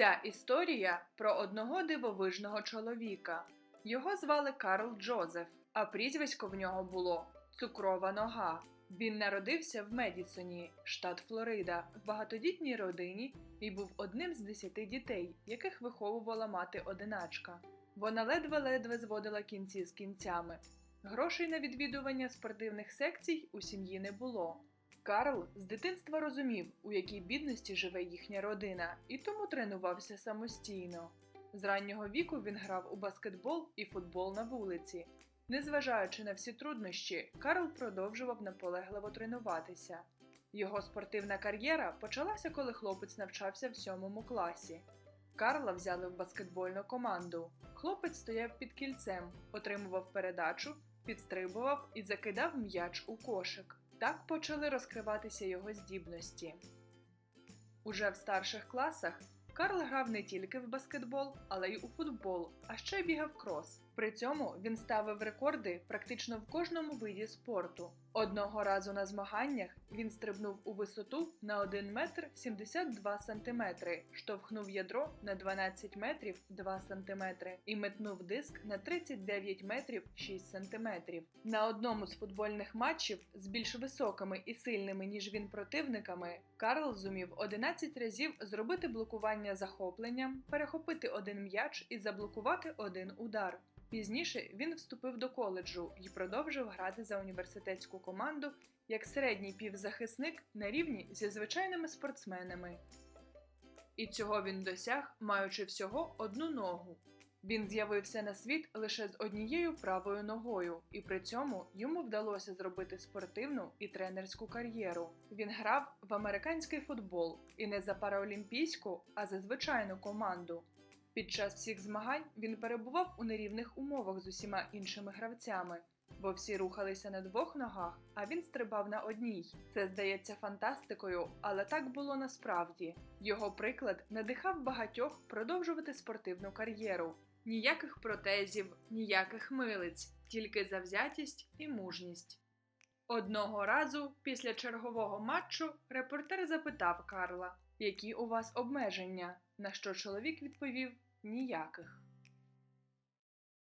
Ця історія про одного дивовижного чоловіка. Його звали Карл Джозеф, а прізвисько в нього було Цукрова нога. Він народився в Медісоні, штат Флорида, в багатодітній родині і був одним з десяти дітей, яких виховувала мати одиначка. Вона ледве-ледве зводила кінці з кінцями. Грошей на відвідування спортивних секцій у сім'ї не було. Карл з дитинства розумів, у якій бідності живе їхня родина, і тому тренувався самостійно. З раннього віку він грав у баскетбол і футбол на вулиці. Незважаючи на всі труднощі, Карл продовжував наполегливо тренуватися. Його спортивна кар'єра почалася, коли хлопець навчався в сьомому класі. Карла взяли в баскетбольну команду. Хлопець стояв під кільцем, отримував передачу, підстрибував і закидав м'яч у кошик. Так почали розкриватися його здібності. Уже в старших класах Карл грав не тільки в баскетбол, але й у футбол, а ще бігав крос. При цьому він ставив рекорди практично в кожному виді спорту. Одного разу на змаганнях він стрибнув у висоту на 1 метр 72 сантиметри, штовхнув ядро на 12 метрів 2 сантиметри і метнув диск на 39 метрів 6 сантиметрів. На одному з футбольних матчів з більш високими і сильними ніж він противниками Карл зумів 11 разів зробити блокування захопленням, перехопити один м'яч і заблокувати один удар. Пізніше він вступив до коледжу і продовжив грати за університетську команду як середній півзахисник на рівні зі звичайними спортсменами. І цього він досяг, маючи всього одну ногу. Він з'явився на світ лише з однією правою ногою, і при цьому йому вдалося зробити спортивну і тренерську кар'єру. Він грав в американський футбол і не за параолімпійську, а за звичайну команду. Під час всіх змагань він перебував у нерівних умовах з усіма іншими гравцями, бо всі рухалися на двох ногах, а він стрибав на одній. Це здається фантастикою, але так було насправді. Його приклад надихав багатьох продовжувати спортивну кар'єру. Ніяких протезів, ніяких милиць, тільки завзятість і мужність. Одного разу після чергового матчу репортер запитав Карла, які у вас обмеження, на що чоловік відповів ніяких.